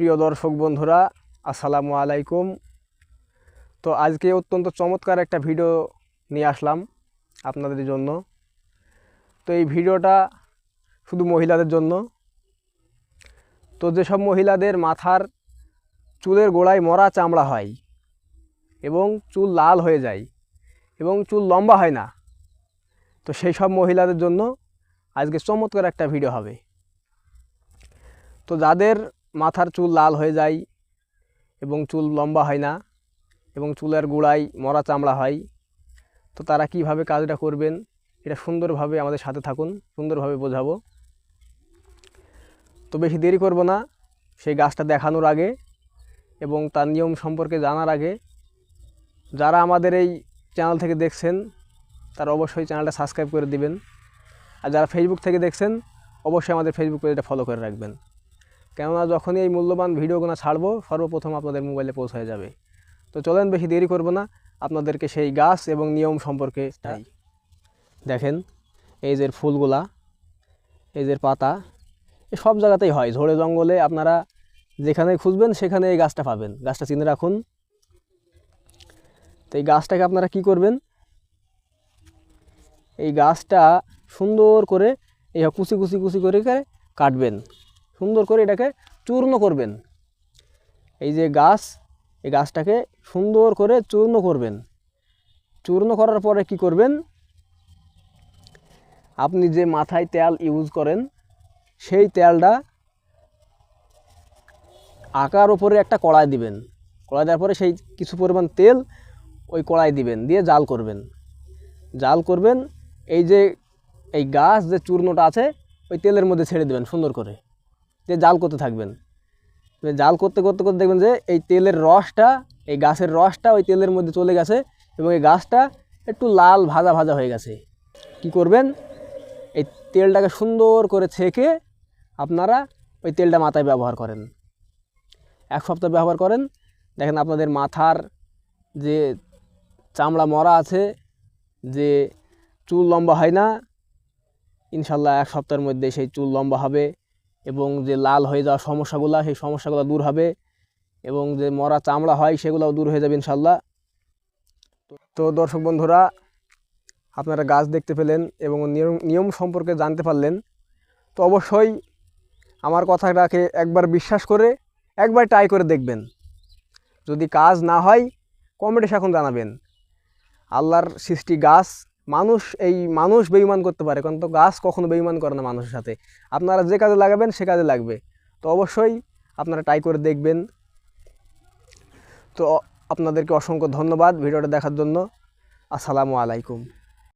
প্রিয় দর্শক বন্ধুরা, আসসালামু আলাইকুম। তো আজকে অত্যন্ত চমৎকার একটা ভিডিও নিয়ে আসলাম আপনাদের জন্য। তো এই ভিডিওটা শুধু মহিলাদের জন্য। তো যেসব মহিলাদের মাথার চুলের গোড়ায় মরা চামড়া হয় এবং চুল লাল হয়ে যায় এবং চুল লম্বা হয় না, তো সেই সব মহিলাদের জন্য আজকে চমৎকার একটা ভিডিও হবে। তো যাদের মাথার চুল লাল হয়ে যায় এবং চুল লম্বা হয় না এবং চুলের গোড়ায় মরা চামড়া হয়। তো তারা কীভাবে কাজটা করবেন, এটা সুন্দরভাবে আমাদের সাথে থাকুন, সুন্দরভাবে বোঝাবো। তো বেশি দেরি করব না, সেই গাছটা দেখানোর আগে এবং তার নিয়ম সম্পর্কে জানার আগে। যারা আমাদের এই চ্যানেল থেকে দেখছেন, তারা অবশ্যই চ্যানেলটা সাবস্ক্রাইব করে দিবেন। আর যারা ফেসবুক থেকে দেখছেন, অবশ্যই আমাদের ফেসবুক পেজটা ফলো করে রাখবেন। কেননা যখনই এই মূল্যবান ভিডিওগুলো ছাড়বো সর্বপ্রথম আপনাদের মোবাইলে পৌঁছায় যাবে। তো চলেন বেশি দেরি করব না আপনাদেরকে সেই গাছ এবং নিয়ম সম্পর্কে তাই দেখেন এই যে ফুলগুলা এই যে পাতা এ সব জায়গাতেই হয়। ঝোড়ে জঙ্গলে আপনারা যেখানে খুঁজবেন সেখানে এই গাছটা পাবেন। গাছটা চিনে রাখুন। তো এই গাছটাকে আপনারা কি করবেন? এই গাছটা সুন্দর করে এই কুচি কুচি কুচি করে কাটবেন। সুন্দর করে এটাকে চূর্ণ করবেন। এই যে গাছ, এই গাছটাকে সুন্দর করে চূর্ণ করবেন। চূর্ণ করার পরে কি করবেন? আপনি যে মাথায় তেল ইউজ করেন, সেই তেলটা আকার ওপরে একটা কড়াই দিবেন। কড়াই দেওয়ার পরে সেই কিছু পরিমাণ তেল ওই কড়াই দিবেন, দিয়ে জাল করবেন। জাল করবেন, এই যে, এই গাছ যে চূর্ণটা আছে, ওই তেলের মধ্যে ছেড়ে দেবেন সুন্দর করে। দিয়ে জাল করতে থাকবেন। জাল করতে করতে করতে দেখবেন যে এই তেলের রসটা, এই গাছের রসটা ওই তেলের মধ্যে চলে গেছে এবং এই গাছটা একটু লাল ভাজা ভাজা হয়ে গেছে। কি করবেন? এই তেলটাকে সুন্দর করে ছেঁকে আপনারা ওই তেলটা মাথায় ব্যবহার করেন। এক সপ্তাহ ব্যবহার করেন। দেখেন আপনাদের মাথার যে চামড়া মরা আছে, যে চুল লম্বা হয় না, ইনশাল্লাহ এক সপ্তাহের মধ্যে সেই চুল লম্বা হবে। এবং যে লাল হয়ে যাওয়া সমস্যাগুলো, সেই সমস্যাগুলো দূর হবে এবং যে মরা চামড়া হয়, সেগুলোও দূর হয়ে যাবে ইনশাল্লাহ তো দর্শক বন্ধুরা, আপনারা গাছ দেখতে পেলেন এবং নিয়ম নিয়ম সম্পর্কে জানতে পারলেন। তো অবশ্যই আমার কথাটাকে একবার বিশ্বাস করে, একবার ট্রাই করে দেখবেন। যদি কাজ না হয় কমেন্টে এখন জানাবেন। আল্লাহর সৃষ্টি গাছ মানুষ এই মানুষ বেইমান করতে পারে, কারণ তো গাছ কখনো বেইমান করে না মানুষের সাথে। আপনারা যে কাজে লাগাবেন সে কাজে লাগবে। তো অবশ্যই আপনারা ট্রাই করে দেখবেন। তো আপনাদেরকে অসংখ্য ধন্যবাদ ভিডিওটা দেখার জন্য। আসসালামু আলাইকুম।